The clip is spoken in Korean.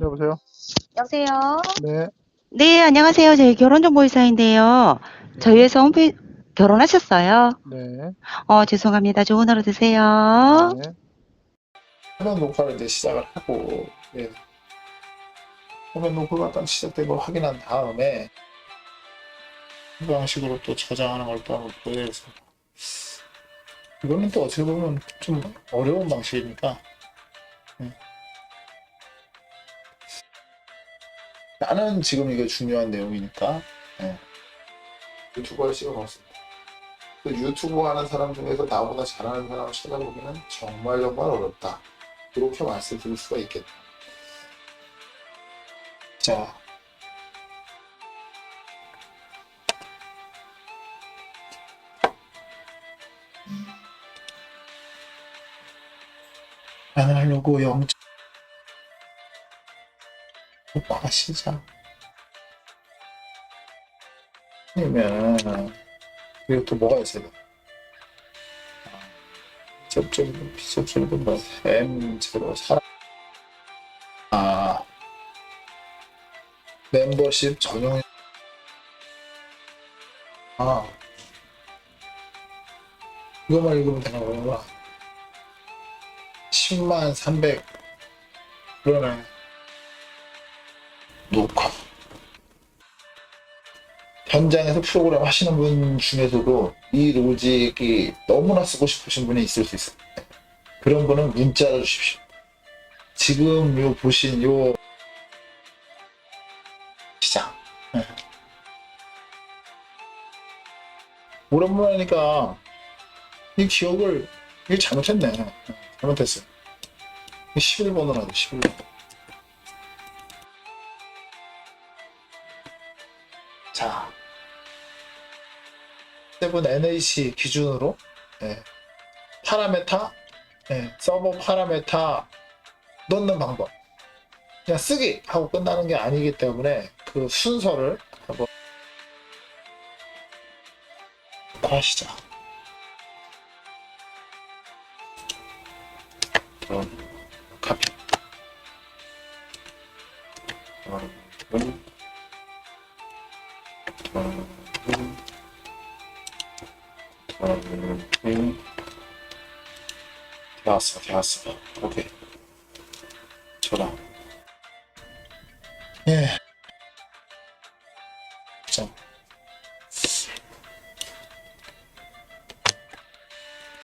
여보세요? 여보세요? 네. 네, 안녕하세요. 저희 결혼정보회사인데요. 저희 회사 홈페이지, 결혼하셨어요? 네. 어, 죄송합니다. 좋은 하루 되세요. 네. 화면 녹화를 이제 시작을 하고, 예. 화면 녹화가 딱 시작된 걸 확인한 다음에, 이 방식으로 또 저장하는 걸 또 한번 보여드리겠습니다. 이거는 또 어떻게 보면 좀 어려운 방식이니까, 나는 지금 이게 중요한 내용이니까, 예. 유튜버를 찍어봤습니다. 그 유튜브 하는 사람 중에서 나보다 잘하는 사람을 찾아보기는 정말 정말 어렵다. 이렇게 말씀드릴 수가 있겠다. 자. 하려고 영 녹화 시작. 아니면 그리고 또 뭐가 돼? 접점 비접점도 뭐 M 제로 사람. 아 멤버십 전용 아. 이거만 읽으면 되나 보구나. 10만 300 그러네 녹화 현장에서 프로그램 하시는 분 중에서도 이 로직이 너무나 쓰고 싶으신 분이 있을 수 있어요. 그런 분은 문자를 주십시오. 지금 요 보신 요 시장. 네. 오랜만에 하니까 이 기억을 이게 잘못했네. 네, 잘못했어요. 11번으로 하죠, 11번. 자, 세븐 NAC 기준으로 예, 파라메타, 예, 서버 파라메타 넣는 방법. 그냥 쓰기 하고 끝나는 게 아니기 때문에 그 순서를 한번 하시죠. 그럼 카피. 음. 음. 되었어, 되었어. 오케이. 좋다. 예.